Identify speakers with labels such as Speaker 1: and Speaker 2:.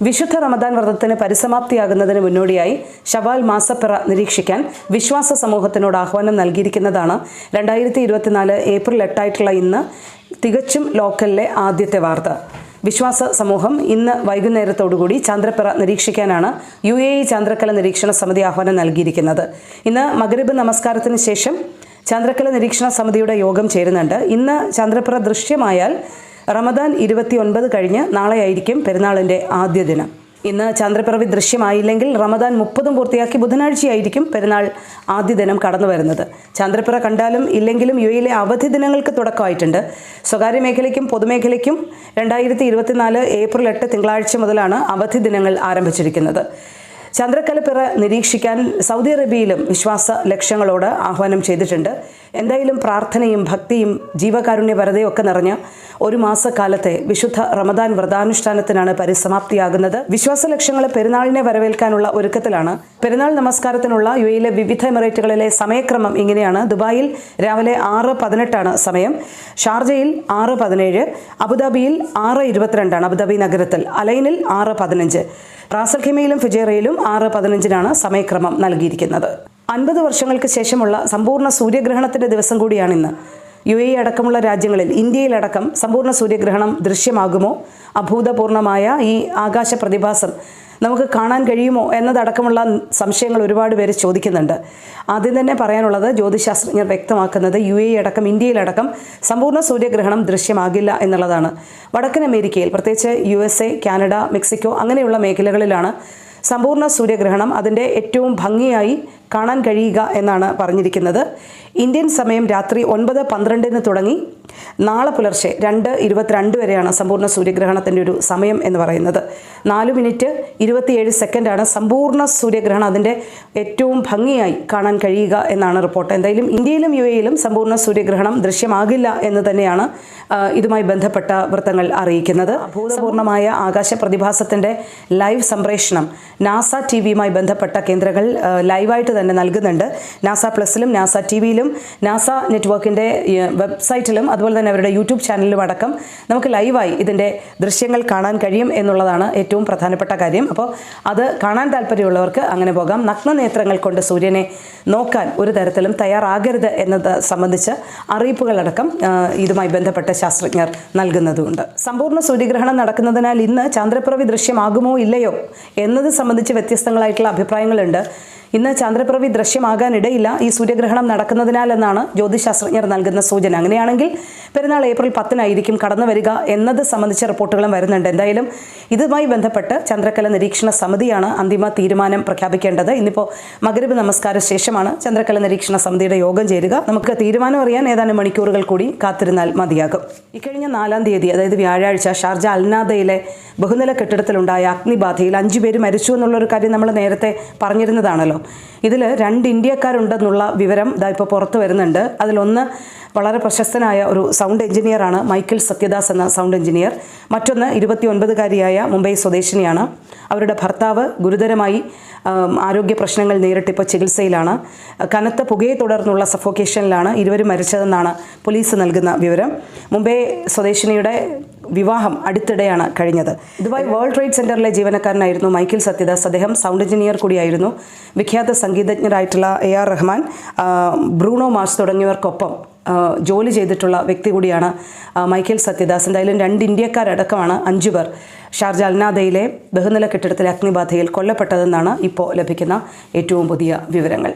Speaker 1: വിശുദ്ധ റമദാൻ വ്രതത്തിന് പരിസമാപ്തിയാകുന്നതിന് മുന്നോടിയായി ഷവാൽ മാസപ്പിറ നിരീക്ഷിക്കാൻ വിശ്വാസ സമൂഹത്തിനോട് ആഹ്വാനം നൽകിയിരിക്കുന്നതാണ് രണ്ടായിരത്തി ഇരുപത്തിനാല് ഏപ്രിൽ എട്ടായിട്ടുള്ള ഇന്ന് തികച്ചും ലോക്കലിലെ ആദ്യത്തെ വാർത്ത. വിശ്വാസ സമൂഹം ഇന്ന് വൈകുന്നേരത്തോടുകൂടി ചന്ദ്രപ്പിറ നിരീക്ഷിക്കാനാണ് യു എ ഇ ചന്ദ്രക്കല നിരീക്ഷണ സമിതി ആഹ്വാനം നൽകിയിരിക്കുന്നത്. ഇന്ന് മകരബ് നമസ്കാരത്തിന് ശേഷം ചന്ദ്രക്കല നിരീക്ഷണ സമിതിയുടെ യോഗം ചേരുന്നുണ്ട്. ഇന്ന് ചന്ദ്രപ്പിറ ദൃശ്യമായാൽ റമദാൻ ഇരുപത്തി ഒൻപത് കഴിഞ്ഞ് നാളെയായിരിക്കും പെരുന്നാളിന്റെ ആദ്യ ദിനം. ഇന്ന് ചന്ദ്രപ്പിറവി ദൃശ്യമായില്ലെങ്കിൽ റമദാൻ മുപ്പതും പൂർത്തിയാക്കി ബുധനാഴ്ചയായിരിക്കും പെരുന്നാൾ ആദ്യ ദിനം കടന്നു വരുന്നത്. ചന്ദ്രപ്പിറ കണ്ടാലും ഇല്ലെങ്കിലും യു എയിലെ അവധി ദിനങ്ങൾക്ക് തുടക്കമായിട്ടുണ്ട്. സ്വകാര്യ മേഖലയ്ക്കും പൊതുമേഖലയ്ക്കും രണ്ടായിരത്തി ഇരുപത്തിനാല് ഏപ്രിൽ എട്ട് തിങ്കളാഴ്ച മുതലാണ് അവധി ദിനങ്ങൾ ആരംഭിച്ചിരിക്കുന്നത്. ചന്ദ്രക്കലപ്പിറ നിരീക്ഷിക്കാൻ സൗദി അറേബ്യയിലും വിശ്വാസ ലക്ഷ്യങ്ങളോട് ആഹ്വാനം ചെയ്തിട്ടുണ്ട്. എന്തായാലും പ്രാർത്ഥനയും ഭക്തിയും ജീവകാരുണ്യപരതയും ഒക്കെ നിറഞ്ഞ ഒരു മാസക്കാലത്തെ വിശുദ്ധ റമദാൻ വ്രതാനുഷ്ഠാനത്തിനാണ് പരിസമാപ്തിയാകുന്നത്. വിശ്വാസ ലക്ഷ്യങ്ങളെ പെരുന്നാളിനെ വരവേൽക്കാനുള്ള ഒരുക്കത്തിലാണ്. പെരുന്നാൾ നമസ്കാരത്തിനുള്ള യു എയിലെ വിവിധ എമിറേറ്റുകളിലെ സമയക്രമം ഇങ്ങനെയാണ്. ദുബായിൽ രാവിലെ ആറ് പതിനെട്ടാണ് സമയം. ഷാർജയിൽ ആറ് പതിനേഴ് അബുദാബിയിൽ ആറ് ഇരുപത്തിരണ്ടാണ് അബുദാബി നഗരത്തിൽ. അലൈനിൽ ആറ് പതിനഞ്ച്. റാസൽ ഖിമയിലും ഫിജേറയിലും ആറ് പതിനഞ്ചിനാണ് സമയക്രമം നൽകിയിരിക്കുന്നത്. അൻപത് വർഷങ്ങൾക്ക് ശേഷമുള്ള സമ്പൂർണ സൂര്യഗ്രഹണത്തിന്റെ ദിവസം കൂടിയാണിന്ന് യു എ അടക്കമുള്ള രാജ്യങ്ങളിൽ ഇന്ത്യയിലടക്കം സമ്പൂർണ സൂര്യഗ്രഹണം ദൃശ്യമാകുമോ? അഭൂതപൂർണമായ ഈ ആകാശ പ്രതിഭാസം നമുക്ക് കാണാൻ കഴിയുമോ എന്നതടക്കമുള്ള സംശയങ്ങൾ ഒരുപാട് പേര് ചോദിക്കുന്നുണ്ട്. ആദ്യം തന്നെ പറയാനുള്ളത് ജ്യോതിശാസ്ത്രജ്ഞർ വ്യക്തമാക്കുന്നത് യു എ അടക്കം ഇന്ത്യയിലടക്കം സമ്പൂർണ സൂര്യഗ്രഹണം ദൃശ്യമാകില്ല എന്നുള്ളതാണ്. വടക്കൻ അമേരിക്കയിൽ പ്രത്യേകിച്ച് U S A Canada Mexico അങ്ങനെയുള്ള മേഖലകളിലാണ് സമ്പൂർണ സൂര്യഗ്രഹണം അതിന്റെ ഏറ്റവും ഭംഗിയായി കാണാൻ കഴിയുക എന്നാണ് പറഞ്ഞിരിക്കുന്നത്. ഇന്ത്യൻ സമയം രാത്രി ഒൻപത് പന്ത്രണ്ടിന് തുടങ്ങി. നാളെ പുലർച്ചെ രണ്ട് ഇരുപത്തിരണ്ട് വരെയാണ് സമ്പൂർണ സൂര്യഗ്രഹണത്തിന്റെ ഒരു സമയം എന്ന് പറയുന്നത്. നാല് മിനിറ്റ് ഇരുപത്തിയേഴ് സെക്കൻഡാണ് സമ്പൂർണ സൂര്യഗ്രഹണം അതിന്റെ ഏറ്റവും ഭംഗിയായി കാണാൻ കഴിയുക എന്നാണ് റിപ്പോർട്ട്. എന്തായാലും ഇന്ത്യയിലും യു എയിലും സമ്പൂർണ സൂര്യഗ്രഹണം ദൃശ്യമാകില്ല എന്ന് തന്നെയാണ് ഇതുമായി ബന്ധപ്പെട്ട വൃത്തങ്ങൾ അറിയിക്കുന്നത്. അഭൂതപൂർണമായ ആകാശ പ്രതിഭാസത്തിന്റെ ലൈവ് സംപ്രേഷണം നാസ ടി വിയുമായി ബന്ധപ്പെട്ട കേന്ദ്രങ്ങൾ ലൈവായിട്ട് നൽകുന്നുണ്ട്. നാസ പ്ലസിലും നാസ ടി വിയിലും നാസ നെറ്റ്വർക്കിന്റെ വെബ്സൈറ്റിലും അതുപോലെ തന്നെ അവരുടെ യൂട്യൂബ് ചാനലിലും അടക്കം നമുക്ക് ലൈവായി ഇതിന്റെ ദൃശ്യങ്ങൾ കാണാൻ കഴിയും എന്നുള്ളതാണ് ഏറ്റവും പ്രധാനപ്പെട്ട കാര്യം. അപ്പോൾ അത് കാണാൻ താല്പര്യമുള്ളവർക്ക് അങ്ങനെ പോകാം. നഗ്ന നേത്രങ്ങൾ കൊണ്ട് സൂര്യനെ നോക്കാൻ ഒരു തരത്തിലും തയ്യാറാകരുത് എന്നത് സംബന്ധിച്ച് അറിയിപ്പുകളടക്കം ഇതുമായി ബന്ധപ്പെട്ട ശാസ്ത്രജ്ഞർ നൽകുന്നതുമുണ്ട് സമ്പൂർണ സൂര്യഗ്രഹണം നടക്കുന്നതിനാൽ ഇന്ന് ചന്ദ്രപ്പിറവി ദൃശ്യമാകുമോ ഇല്ലയോ എന്നത് സംബന്ധിച്ച് വ്യത്യസ്തങ്ങളായിട്ടുള്ള അഭിപ്രായങ്ങളുണ്ട്. ഇന്ന് ചന്ദ്രപ്രവി ദൃശ്യമാകാനിടയില്ല. ഈ സൂര്യഗ്രഹണം നടക്കുന്നതിനാൽ എന്നാണ് ജ്യോതിശാസ്ത്രജ്ഞർ നൽകുന്ന സൂചന. അങ്ങനെയാണെങ്കിൽ പെരുന്നാൾ ഏപ്രിൽ പത്തിനായിരിക്കും കടന്നു വരിക എന്നത് സംബന്ധിച്ച റിപ്പോർട്ടുകളും വരുന്നുണ്ട്. എന്തായാലും ഇതുമായി ബന്ധപ്പെട്ട് ചന്ദ്രക്കല നിരീക്ഷണ സമിതിയാണ് അന്തിമ തീരുമാനം പ്രഖ്യാപിക്കേണ്ടത്. ഇന്നിപ്പോൾ മകരബ് നമസ്കാര ശേഷമാണ് ചന്ദ്രക്കല നിരീക്ഷണ സമിതിയുടെ യോഗം ചേരുക. നമുക്ക് തീരുമാനം അറിയാൻ ഏതാനും മണിക്കൂറുകൾ കൂടി കാത്തിരുന്നാൽ മതിയാകും. ഇക്കഴിഞ്ഞ നാലാം തീയതി അതായത് വ്യാഴാഴ്ച ഷാർജ അൽനാദയിലെ ബഹുനില കെട്ടിടത്തിലുണ്ടായ അഗ്നിബാധയിൽ അഞ്ചു പേര് മരിച്ചു എന്നുള്ളൊരു കാര്യം നമ്മൾ നേരത്തെ പറഞ്ഞിരുന്നതാണല്ലോ. ഇതിൽ രണ്ട് ഇന്ത്യക്കാരുണ്ടെന്നുള്ള വിവരം ഇതാ ഇപ്പോൾ പുറത്തു വരുന്നുണ്ട്. അതിലൊന്ന് വളരെ പ്രശസ്തനായ ഒരു സൗണ്ട് എഞ്ചിനീയറാണ് മൈക്കിൾ സത്യദാസ് എന്ന സൗണ്ട് എഞ്ചിനീയർ മറ്റൊന്ന് ഇരുപത്തി ഒൻപതുകാരിയായ മുംബൈ സ്വദേശിനിയാണ്. അവരുടെ ഭർത്താവ് ഗുരുതരമായി ആരോഗ്യ പ്രശ്നങ്ങൾ നേരിട്ടിപ്പോൾ ചികിത്സയിലാണ്. കനത്ത പുകയെ തുടർന്നുള്ള സഫോക്കേഷനിലാണ് ഇരുവരും മരിച്ചതെന്നാണ് പോലീസ് നൽകുന്ന വിവരം. മുംബൈ സ്വദേശിനിയുടെ വിവാഹം അടുത്തിടെയാണ് കഴിഞ്ഞത്. ദുബായ് വേൾഡ് ട്രേഡ് സെന്ററിലെ ജീവനക്കാരനായിരുന്നു മൈക്കിൾ സത്യദാസ്. അദ്ദേഹം സൗണ്ട് എഞ്ചിനീയർ കൂടിയായിരുന്നു. വിഖ്യാത സംഗീതജ്ഞരായിട്ടുള്ള A R Rahman Bruno Mars തുടങ്ങിയവർക്കൊപ്പം ജോലി ചെയ്തിട്ടുള്ള വ്യക്തി കൂടിയാണ് മൈക്കേൽ സത്യദാസ്. എന്തായാലും രണ്ട് ഇന്ത്യക്കാരടക്കമാണ് അഞ്ചു പേർ. ഷാർജ അൽനാദയിലെ ബഹുനില കെട്ടിടത്തിലെ അഗ്നിബാധയിൽ കൊല്ലപ്പെട്ടതെന്നാണ് ഇപ്പോൾ ലഭിക്കുന്ന ഏറ്റവും പുതിയ വിവരങ്ങൾ.